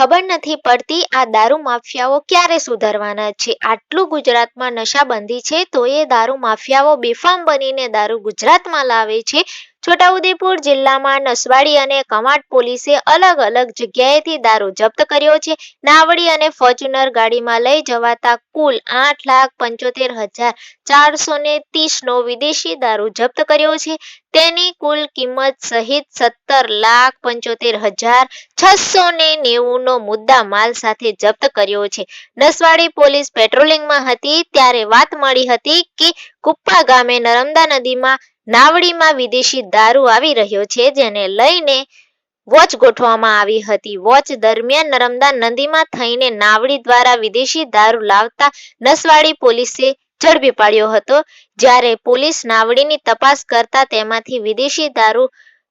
ખબર નથી પડતી આ દારૂ માફિયાઓ ક્યારે સુધરવાના છે. આટલું ગુજરાતમાં નશાબંધી છે તો એ દારૂ માફિયાઓ બેફામ બનીને દારૂ ગુજરાતમાં લાવે છે. છોટાઉદેપુર જિલ્લામાં નસવાડી અને કમાટ પોલીસે અલગ અલગ જગ્યાએથી દારૂ જપ્ત કર્યો છે. નાવડી અને ફોર્ચ્યુનર ગાડીમાં લઈ જવાતા કુલ આઠ લાખ પંચોતેર હજાર ચારસો ને ત્રીસનો વિદેશી દારૂ જપ્ત કર્યો છે. તેની કુલ કિંમત સહિત સત્તર લાખ પંચોતેર હજાર છસો ને નેવું નો મુદ્દા માલ સાથે જપ્ત કર્યો છે. નસવાડી પોલીસ પેટ્રોલિંગમાં હતી ત્યારે વાત મળી હતી કે કુપ્પા ગામે નર્મદા નદીમાં નાવડીમાં વિદેશી દારૂ આવી રહ્યો છે, જેને લઈને વોચ ગોઠવવામાં આવી હતી. વોચ દરમિયાન નર્મદા નદીમાં થઈને નાવડી દ્વારા વિદેશી દારૂ લાવતા નસવાડી પોલીસે ઝડપી પાડ્યો હતો, જ્યારે પોલીસ નાવડીની તપાસ કરતા તેમાંથી વિદેશી દારૂ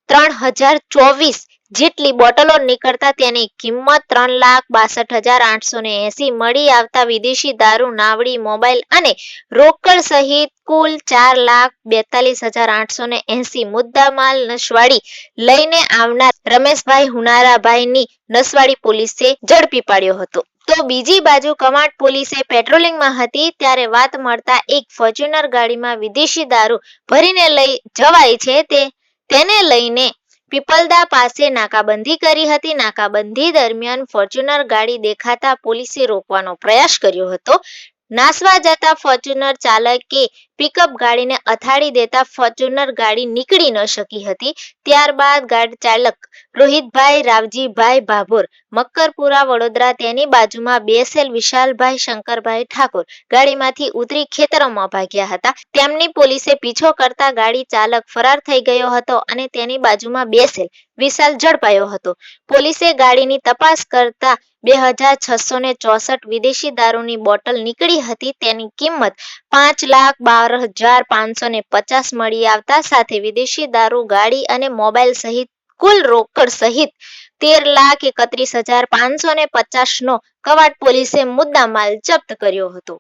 ત્રણ હજાર ચોવીસ જેટલી બોટલો નીકળતા તેની કિંમત ત્રણ લાખ બાસઠ હજાર આઠસો ને એસી મળી આવતા વિદેશી દારૂ, નાવડી, મોબાઈલ અને રોકડ સહિત કુલ ચાર લાખ બેતાલીસ હજાર આઠસો ને એસી મુદ્દામાલ નસવાડી લઈને આવનાર રમેશભાઈ હુનારાભાઈની નસવાડી પોલીસે ઝડપી પાડ્યો હતો. તો બીજી બાજુ કમાટ પોલીસે પેટ્રોલિંગમાં હતી ત્યારે વાત મળતા એક ફોર્ચ્યુનર ગાડીમાં વિદેશી દારૂ ભરીને લઈ જવાય છે તે, તેને લઈને પીપલદા પાસે નાકાબંધી કરી હતી. નાકાબંધી દરમિયાન ફોર્ચ્યુનર ગાડી દેખાતા પોલીસે રોકવાનો પ્રયાસ કર્યો હતો. નાસવા જતા ફોર્ચ્યુનર ચાલકે પિકઅપ ગાડીને અથાડી દેતા ફોર્ચ્યુનર ગાડી નીકળી ન શકી હતી. ત્યારબાદ ગાડી ચાલક રોહિતભાઈ રાવજીભાઈ ભાભોર, મક્કરપુરા, વડોદરા તેની બાજુમાં બેસેલ વિશાલભાઈ શંકરભાઈ ઠાકોર ગાડીમાંથી ઉતરી ખેતરોમાં ભાગ્યા હતા. તેમની પોલીસે પીછો કરતા ગાડી ચાલક ફરાર થઈ ગયો હતો અને તેની બાજુમાં બેસેલ વિશાલ ઝડપાયો હતો. પોલીસે ગાડીની તપાસ કરતા બે હજાર છસો ને ચોસઠ વિદેશી દારૂની બોટલ નીકળી હતી. તેની કિંમત પાંચ લાખ બાર હજાર પાંચસો ને પચાસ મળી આવતા સાથે વિદેશી દારૂ, ગાડી અને મોબાઈલ સહિત કુલ રોકડ સહિત તેર લાખ એકત્રીસ હજાર પાંચસો ને પચાસ નો કવાટ પોલીસે મુદ્દામાલ જપ્ત કર્યો હતો.